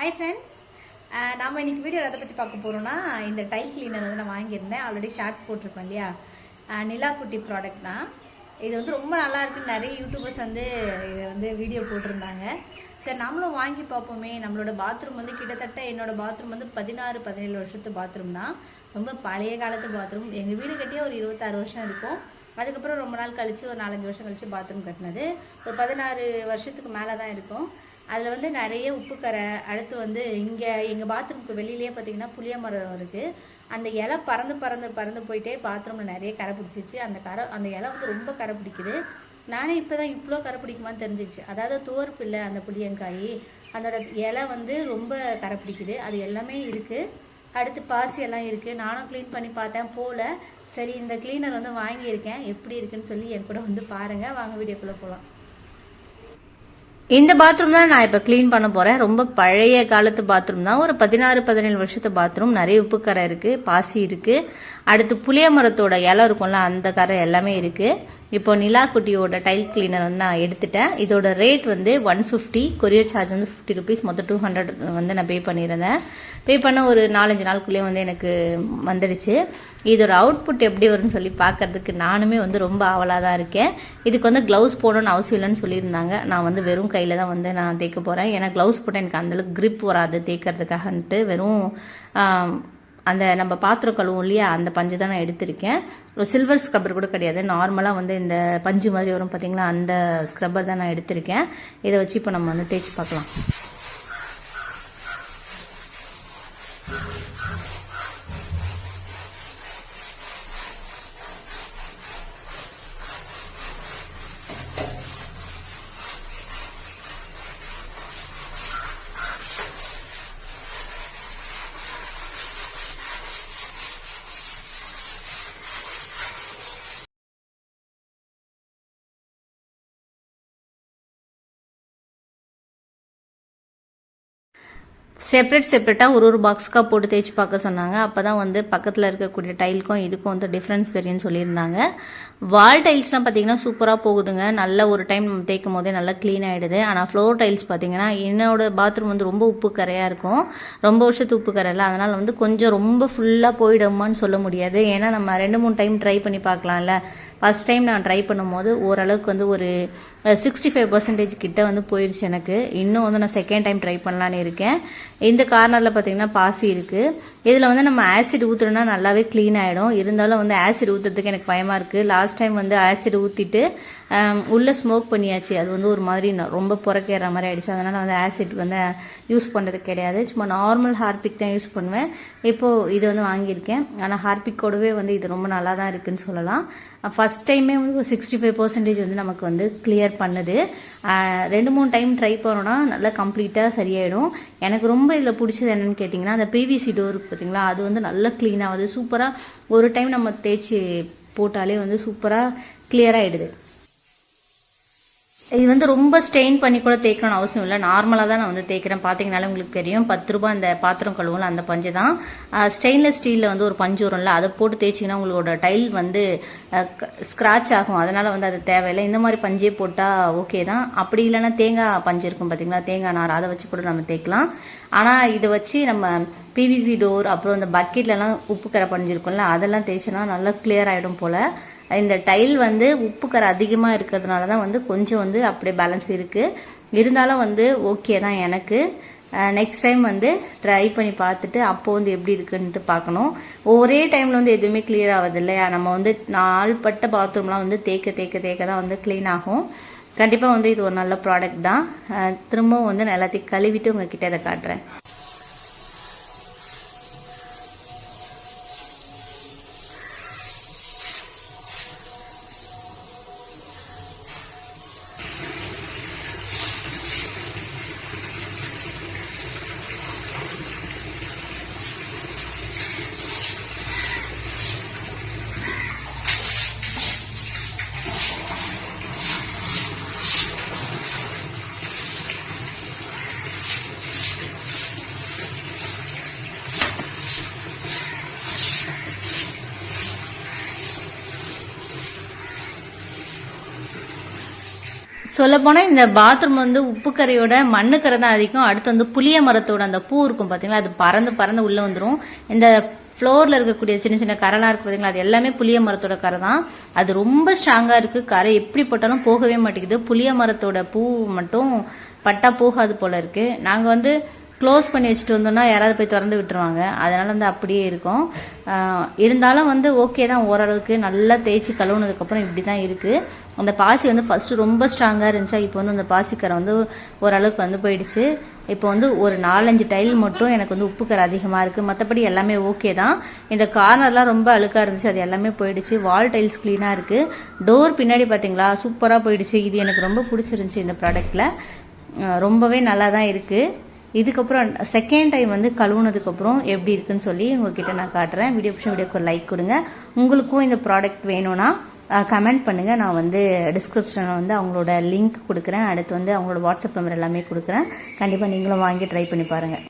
Hi friends நாம் இன்னைக்கு video எதை பற்றி பார்க்க போகிறோம்னா இந்த டை கிளீனர் வந்து நான் வாங்கியிருந்தேன். ஆல்ரெடி ஷார்ட்ஸ் போட்டிருப்பேன் இல்லையா? நிலா குட்டி ப்ராடக்ட் தான். இது வந்து ரொம்ப நல்லா இருக்குன்னு நிறைய யூடியூபர்ஸ் வந்து இதை வந்து வீடியோ போட்டிருந்தாங்க. சரி நம்மளும் வாங்கி பார்ப்போமே. நம்மளோட பாத்ரூம் வந்து கிட்டத்தட்ட என்னோட பாத்ரூம் வந்து பதினாறு பதினேழு வருஷத்து பாத்ரூம் தான். ரொம்ப பழைய காலத்து பாத்ரூம் எங்கள் வீடு கட்டியே ஒரு இருபத்தாறு வருஷம் இருக்கும். அதுக்கப்புறம் ரொம்ப நாள் கழித்து ஒரு நாலஞ்சு வருஷம் கழித்து பாத்ரூம் கட்டினது. ஒரு பதினாறு வருஷத்துக்கு மேலே தான் இருக்கும். அதில் வந்து நிறைய உப்புக்கரை அடுத்து வந்து இங்கே எங்கள் பாத்ரூமுக்கு வெளியிலேயே பார்த்தீங்கன்னா புளிய மரம் இருக்குது அந்த இலை பறந்து பறந்து பறந்து போயிட்டே பாத்ரூமில் நிறைய கரை பிடிச்சிச்சு அந்த கரை அந்த இலை வந்து ரொம்ப கரை பிடிக்குது. நானே இப்போ தான் இவ்வளோ கரை பிடிக்குமான்னு தெரிஞ்சிச்சு அதாவது துவர்ப்பு இல்லை அந்த புளியங்காய். அதோட இலை வந்து ரொம்ப கரை பிடிக்குது. அது எல்லாமே இருக்குது அடுத்து பாசி எல்லாம் இருக்குது நானும் க்ளீன் பண்ணி பார்த்தேன். போகல சரி இந்த க்ளீனர் வந்து வாங்கியிருக்கேன். எப்படி இருக்குன்னு சொல்லி என் கூட வந்து பாருங்கள் வாங்க வீடியோக்குள்ளே போகலாம் இந்த பாத்ரூம் தான் நான் இப்போ க்ளீன் பண்ண போறேன். ரொம்ப பழைய காலத்து பாத்ரூம் தான். ஒரு பதினாறு பதினேழு வருஷத்து பாத்ரூம் நிறைய உப்பு கரை இருக்கு பாசி இருக்கு. அடுத்து புளிய மரத்தோட இலை இருக்கும்ல அந்த கரை எல்லாமே இருக்குது இப்போ நிலா குட்டியோட டைல் கிளீனர் வந்து நான் எடுத்துட்டேன். இதோட ரேட் வந்து ஒன் ஃபிஃப்டி கொரியர் சார்ஜ் வந்து ஃபிஃப்டி ருபீஸ் மொத்தம் டூ ஹண்ட்ரட் வந்து நான் பே பண்ணியிருந்தேன். பே பண்ண ஒரு நாலஞ்சு நாளுக்குள்ளேயே வந்து எனக்கு வந்துடுச்சு. இதோட அவுட்புட் எப்படி வரும்னு சொல்லி பார்க்கறதுக்கு நானுமே வந்து ரொம்ப ஆவலாக தான் இருக்கேன். இதுக்கு வந்து க்ளவுஸ் போடணும்னு அவசியம் இல்லைன்னு சொல்லியிருந்தாங்க. நான் வந்து வெறும் கையில் தான் வந்து நான் தேய்க்க போகிறேன் ஏன்னா க்ளவுஸ் போட்டால் எனக்கு அந்தளவுக்கு க்ரிப் வராது தேய்க்கிறதுக்காகன்ட்டு. வெறும் அந்த நம்ம பாத்திரம் கழுவும் இல்லையா அந்த பஞ்சு தான் நான் எடுத்திருக்கேன். சில்வர் ஸ்க்ரப்பர் கூட கிடையாது. நார்மலாக வந்து இந்த பஞ்சு மாதிரி வரும் பார்த்தீங்களா அந்த ஸ்க்ரப்பர் தான் நான் எடுத்திருக்கேன். இதை வச்சு இப்போ நம்ம வந்து தேய்ச்சி பார்க்கலாம். செப்பரேட் செப்பரேட்டாக ஒரு ஒரு பாக்ஸ்க்காக போட்டு தேய்ச்சி பார்க்க சொன்னாங்க. அப்போ தான் வந்து பக்கத்தில் இருக்கக்கூடிய டைலுக்கும் இதுக்கும் வந்து டிஃப்ரென்ஸ் தெரியும்னு சொல்லியிருந்தாங்க. வால் டைல்ஸ்லாம் பார்த்தீங்கன்னா சூப்பராக போகுதுங்க. நல்ல ஒரு டைம் நம்ம தேய்க்கும் போதே நல்லா க்ளீன் ஆகிடுது ஆனால் ஃப்ளோர் டைல்ஸ் பார்த்தீங்கன்னா என்னோட பாத்ரூம் வந்து ரொம்ப உப்பு கரையாக இருக்கும். ரொம்ப வருஷத்து உப்பு கரை இல்லை. அதனால் வந்து கொஞ்சம் ரொம்ப ஃபுல்லாக போயிடுமான்னு சொல்ல முடியாது. ஏன்னா நம்ம ரெண்டு மூணு டைம் ட்ரை பண்ணி பார்க்கலாம்ல. ஃபர்ஸ்ட் டைம் நான் ட்ரை பண்ணும்போது ஓரளவுக்கு வந்து ஒரு சிக்ஸ்டி ஃபைவ் பர்சன்டேஜ் கிட்ட வந்து போயிடுச்சு எனக்கு. இன்னும் வந்து நான் செகண்ட் டைம் ட்ரை பண்ணலான்னு இருக்கேன். இந்த கார்னரில் பார்த்தீங்கன்னா பாசி இருக்குது இதில் வந்து நம்ம ஆசிட் ஊற்றுறோம்னா நல்லாவே க்ளீன் ஆகிடும் இருந்தாலும் வந்து ஆசிட் ஊற்றுறதுக்கு எனக்கு பயமாக இருக்குது லாஸ்ட் டைம் வந்து ஆசிட் ஊற்றிட்டு உள்ளே ஸ்மோக் பண்ணியாச்சு. அது வந்து ஒரு மாதிரி ரொம்ப புறக்கேற மாதிரி ஆகிடுச்சு அதனால் வந்து ஆசிட் வந்து யூஸ் பண்ணுறது கிடையாது. சும்மா நார்மல் ஹார்பிக் தான் யூஸ் பண்ணுவேன். இப்போது இது வந்து வாங்கியிருக்கேன். ஆனால் ஹார்பிக்கோடவே வந்து இது ரொம்ப நல்லா தான் இருக்குதுன்னு சொல்லலாம் ஃபஸ்ட் டைமே வந்து சிக்ஸ்டி ஃபைவ் பர்சன்டேஜ் வந்து நமக்கு வந்து கிளியர் பண்ணுது. ரெண்டு மூணு டைம் ட்ரை பண்ணோன்னா நல்லா கம்ப்ளீட்டாக சரியாயிடும். எனக்கு ரொம்ப இதில் பிடிச்சது என்னென்னு கேட்டிங்கன்னா அந்த பிவிசி டோர் பார்த்தீங்களா அது வந்து நல்லா க்ளீன் ஆகுது சூப்பராக ஒரு டைம் நம்ம தேய்ச்சி போட்டாலே வந்து சூப்பராக கிளியர் ஆகிடுது இது வந்து ரொம்ப ஸ்ட்ரெயின் பண்ணி கூட தேய்க்கணும்னு அவசியம் இல்லை. நார்மலாக தான் நான் வந்து தேய்க்கிறேன். பார்த்தீங்கனாலே உங்களுக்கு தெரியும். பத்து ரூபாய் அந்த பாத்திரம் கழுவுல அந்த பஞ்சு தான். ஸ்டெயின்லெஸ் ஸ்டீலில் வந்து ஒரு பஞ்சு வரும்ல அதை போட்டு தேய்ச்சிங்கன்னா உங்களோட டைல் வந்து ஸ்க்ராட்ச் ஆகும். அதனால் வந்து அது தேவையில்லை. இந்த மாதிரி பஞ்சே போட்டால் ஓகே தான். அப்படி இல்லைன்னா தேங்காய் பஞ்சு இருக்கும் பார்த்தீங்களா தேங்காய் நார் அதை வச்சு கூட நம்ம தேய்க்கலாம். ஆனால் இதை வச்சு நம்ம பிவிசி டோர் அப்புறம் இந்த பக்கெட்லலாம் உப்பு கரை பஞ்சு இருக்கும்ல அதெல்லாம் தேய்ச்சோன்னா நல்லா கிளியர் ஆகிடும் போல். இந்த டைல் வந்து உப்பு கரை அதிகமாக இருக்கிறதுனால தான் வந்து கொஞ்சம் வந்து அப்படியே பேலன்ஸ் இருக்குது இருந்தாலும் வந்து ஓகே தான் எனக்கு. நெக்ஸ்ட் டைம் வந்து ட்ரை பண்ணி பார்த்துட்டு அப்போ வந்து எப்படி இருக்குன்ட்டு பார்க்கணும். ஒரே டைமில் வந்து எதுவுமே கிளியர் ஆகுது இல்லையா? நம்ம வந்து நாள்பட்ட பாத்ரூம்லாம் வந்து தேக்க தேக்க தேக்க தான் வந்து க்ளீன் ஆகும். கண்டிப்பாக வந்து இது ஒரு நல்ல ப்ராடக்ட் தான். திரும்பவும் வந்து நான் எல்லாத்தையும் கழுவிட்டு உங்ககிட்ட இதை காட்டுறேன். சொல்லப்போனால் இந்த பாத்ரூம் வந்து உப்பு மண்ணுக்கரை தான் அதிகம். அடுத்து வந்து புளிய மரத்தோட அந்த பூ இருக்கும் பார்த்தீங்களா அது பறந்து பறந்து உள்ளே வந்துடும் இந்த ஃப்ளோரில் இருக்கக்கூடிய சின்ன சின்ன கரைலாம் இருக்கு பார்த்தீங்களா அது எல்லாமே புளிய மரத்தோட கரை தான் அது ரொம்ப ஸ்ட்ராங்காக இருக்குது கரை எப்படி போட்டாலும் போகவே மாட்டேங்குது. புளிய மரத்தோட பூ மட்டும் பட்டா போகாது போல இருக்கு. நாங்கள் வந்து க்ளோஸ் பண்ணி வச்சுட்டு வந்தோம்னா யாராவது போய் திறந்து விட்டுருவாங்க. அதனால வந்து அப்படியே இருக்கும். இருந்தாலும் வந்து ஓகே தான். ஓரளவுக்கு நல்லா தேய்ச்சி கழுவுனதுக்கப்புறம் இப்படி தான் இருக்குது அந்த பாசி வந்து ஃபர்ஸ்ட் ரொம்ப ஸ்ட்ராங்காக இருந்துச்சா இப்போ வந்து அந்த பாசிக்கரை வந்து ஓரளவுக்கு வந்து போயிடுச்சு. இப்போ வந்து ஒரு நாலஞ்சு டைல் மட்டும் எனக்கு வந்து உப்புக்கரை அதிகமாக இருக்குது மற்றபடி எல்லாமே ஓகே தான். இந்த கார்னர்லாம் ரொம்ப அழுக்காக இருந்துச்சு அது எல்லாமே போயிடுச்சு. வால் டைல்ஸ் க்ளீனாக இருக்குது டோர் பின்னாடி பார்த்தீங்களா சூப்பராக போயிடுச்சு. இது எனக்கு ரொம்ப பிடிச்சிருந்துச்சி இந்த ப்ராடக்ட்டில் ரொம்பவே நல்லா தான் இருக்குது இதுக்கப்புறம் செகண்ட் டைம் வந்து கழுவுனதுக்கப்புறம் எப்படி இருக்குன்னு சொல்லி உங்ககிட்ட நான் காட்டுறேன். வீடியோ பிடிச்ச வீடியோக்கு ஒரு லைக் கொடுங்க. உங்களுக்கும் இந்த ப்ராடக்ட் வேணும்னா கமெண்ட் பண்ணுங்கள் நான் வந்து டிஸ்கிரிப்ஷனில் வந்து அவங்களோட லிங்க் கொடுக்குறேன். அடுத்து வந்து அவங்களோட வாட்ஸ்அப் நம்பர் எல்லாமே கொடுக்குறேன். கண்டிப்பாக நீங்களும் வாங்கி ட்ரை பண்ணி பாருங்கள்